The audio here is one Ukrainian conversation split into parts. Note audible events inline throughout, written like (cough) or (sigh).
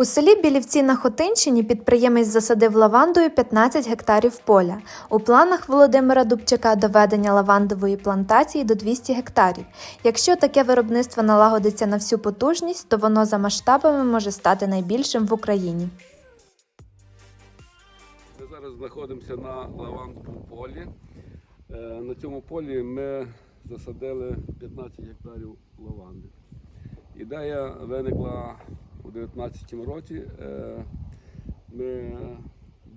У селі Білівці на Хотинщині підприємець засадив лавандою 15 гектарів поля. У планах Володимира Дубчака доведення лавандової плантації до 200 гектарів. Якщо таке виробництво налагодиться на всю потужність, то воно за масштабами може стати найбільшим в Україні. Ми зараз знаходимося на лавандовому полі. Е, На цьому полі ми засадили 15 гектарів лаванди. Ідея виникла у 2019 році. Е, Ми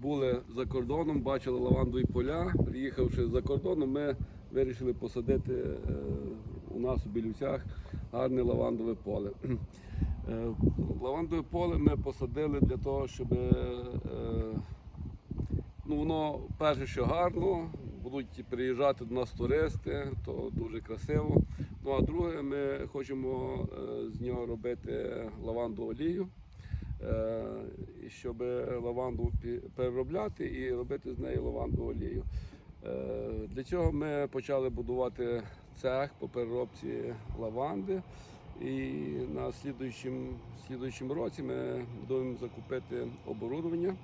були за кордоном, бачили лавандові поля. Приїхавши за кордоном, ми вирішили посадити е, у нас у Білівцях гарне лавандове поле. (clears throat) Е, Лавандове поле ми посадили для того, щоб Ну, воно перше, що гарно, будуть приїжджати до нас туристи, то дуже красиво. Ну а друге, ми хочемо е, з нього робити лаванду олію, е, щоб лаванду переробляти і робити з неї лаванду олію. Е, Для цього ми почали будувати цех по переробці лаванди. І на слідуючому, році ми будемо закупити оборудовання.